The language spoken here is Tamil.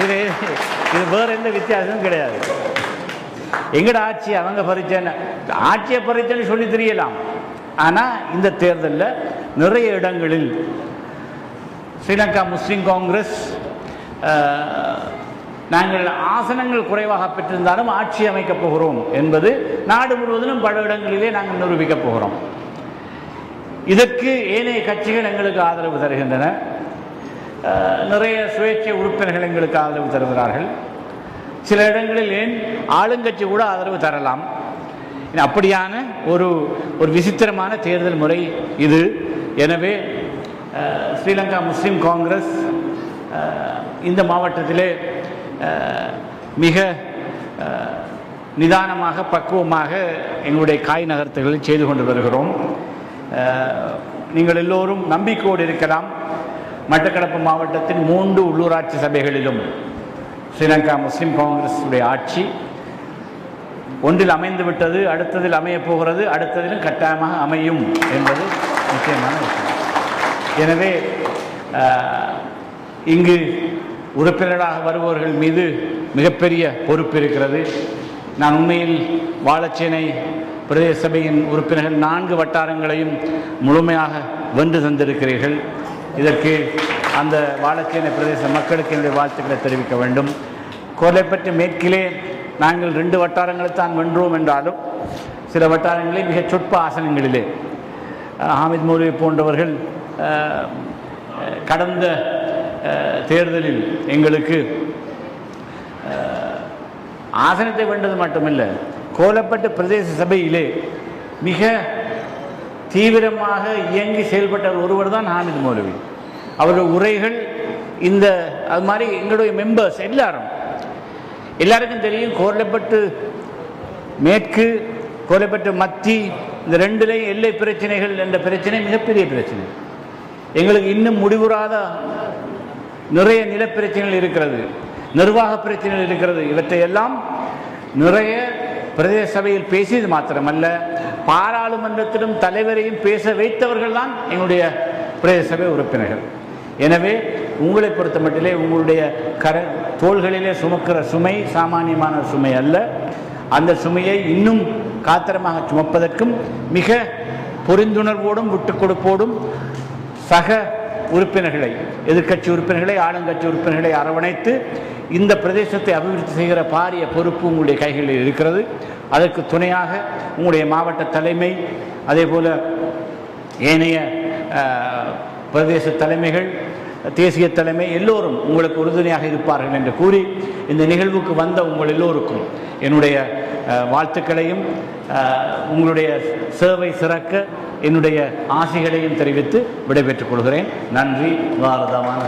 இது இது வேற எந்த வித்தியாசமும் கிடையாது. எங்கட ஆட்சி அவங்க பறிச்சேன்னு ஆட்சியை பறிச்சேன்னு சொல்லி தெரியலாம். ஆனால் இந்த தேர்தலில் நிறைய இடங்களில் ஸ்ரீலங்கா முஸ்லீம் காங்கிரஸ் நாங்கள் ஆசனங்கள் குறைவாக பெற்றிருந்தாலும் ஆட்சி அமைக்கப் போகிறோம் என்பது நாடு முழுவதிலும் பல இடங்களிலே நாங்கள் நிரூபிக்கப் போகிறோம். இதற்கு ஏனைய கட்சிகள் எங்களுக்கு ஆதரவு தருகின்றன. நிறைய சுயேட்சை உறுப்பினர்கள் எங்களுக்கு ஆதரவு தருகிறார்கள். சில இடங்களில் ஏன் ஆளுங்கட்சி கூட ஆதரவு தரலாம். அப்படியான ஒரு ஒரு விசித்திரமான தேர்தல் முறை இது. எனவே ஸ்ரீலங்கா முஸ்லீம் காங்கிரஸ் இந்த மாவட்டத்திலே மிக நிதானமாக பக்குவமாக எங்களுடைய காய் நகர்த்துகளை செய்து கொண்டு வருகிறோம். நீங்கள் எல்லோரும் நம்பிக்கையோடு இருக்கலாம். மட்டக்களப்பு மாவட்டத்தின் மூன்று உள்ளூராட்சி சபைகளிலும் ஸ்ரீலங்கா முஸ்லீம் காங்கிரஸுடைய ஆட்சி ஒன்றில் அமைந்து விட்டது அடுத்ததில் அமையப் போகிறது அடுத்ததிலும் கட்டாயமாக அமையும் என்பது முக்கியமான விஷயம். எனவே இங்கு உறுப்பினராக வருபவர்கள் மீது மிகப்பெரிய பொறுப்பு இருக்கிறது. நான் உண்மையில் வாழச்சேனை பிரதேச சபையின் உறுப்பினர்கள் நான்கு வட்டாரங்களையும் முழுமையாக வென்று தந்திருக்கிறீர்கள். இதற்கு அந்த வாழச்சேனை பிரதேச மக்களுக்கு என்னுடைய வாழ்த்துக்களை தெரிவிக்க வேண்டும். கோலைப்பட்டு மேற்கிலே நாங்கள் ரெண்டு வட்டாரங்களை தான் வென்றோம் என்றாலும் சில வட்டாரங்களில் மிகச் சொற்ப ஆசனங்களிலே ஹாமித் மௌலவி போன்றவர்கள் கடந்த தேர்தலில் எங்களுக்கு ஆசனத்தை வென்றது மட்டுமல்ல கோலப்பட்டு பிரதேச சபையிலே மிக தீவிரமாக இயங்கி செயல்பட்டவர் ஒருவர் தான் ஹாமித் மௌலவி. அவருடைய உரைகள் இந்த அது மாதிரி எங்களுடைய மெம்பர்ஸ் எல்லாரும். எல்லாருக்கும் தெரியும் கோர்லப்பட்டு மேற்கு கோர்லப்பட்டு மத்தி இந்த ரெண்டுலேயும் எல்லை பிரச்சனைகள் என்ற பிரச்சனை மிகப்பெரிய பிரச்சனை. எங்களுக்கு இன்னும் முடிவுறாத நிறைய நிலப்பிரச்சனைகள் இருக்கிறது நிர்வாக பிரச்சனைகள் இருக்கிறது. இவற்றையெல்லாம் நிறைய பிரதேச சபையில் பேசியது மாத்திரமல்ல பாராளுமன்றத்திலும் தலைவரையும் பேச வைத்தவர்கள் தான் எங்களுடைய பிரதேச சபை உறுப்பினர்கள். எனவே உங்களை பொறுத்த மட்டிலே உங்களுடைய கர தோள்களிலே சுமக்கிற சுமை சாமானியமான சுமை அல்ல. அந்த சுமையை இன்னும் காத்திரமாக சுமப்பதற்கும் மிக புரிந்துணர்வோடும் விட்டுக் கொடுப்போடும் சக உறுப்பினர்களை எதிர்க்கட்சி உறுப்பினர்களை ஆளுங்கட்சி உறுப்பினர்களை அரவணைத்து இந்த பிரதேசத்தை அபிவிருத்தி செய்கிற பாரிய பொறுப்பு உங்களுடைய கைகளில் இருக்கிறது. அதற்கு துணையாக உங்களுடைய மாவட்ட தலைமை அதே போல ஏனைய பிரதேச தலைமைகள் தேசிய தலைமை எல்லோரும் உங்களுக்கு உறுதுணையாக இருப்பார்கள் என்று கூறி இந்த நிகழ்வுக்கு வந்த உங்கள் எல்லோருக்கும் என்னுடைய வாழ்த்துக்களையும் உங்களுடைய சேவை சிறக்க என்னுடைய ஆசைகளையும் தெரிவித்து விடைபெற்றுக் கொள்கிறேன். நன்றி. பாரதமான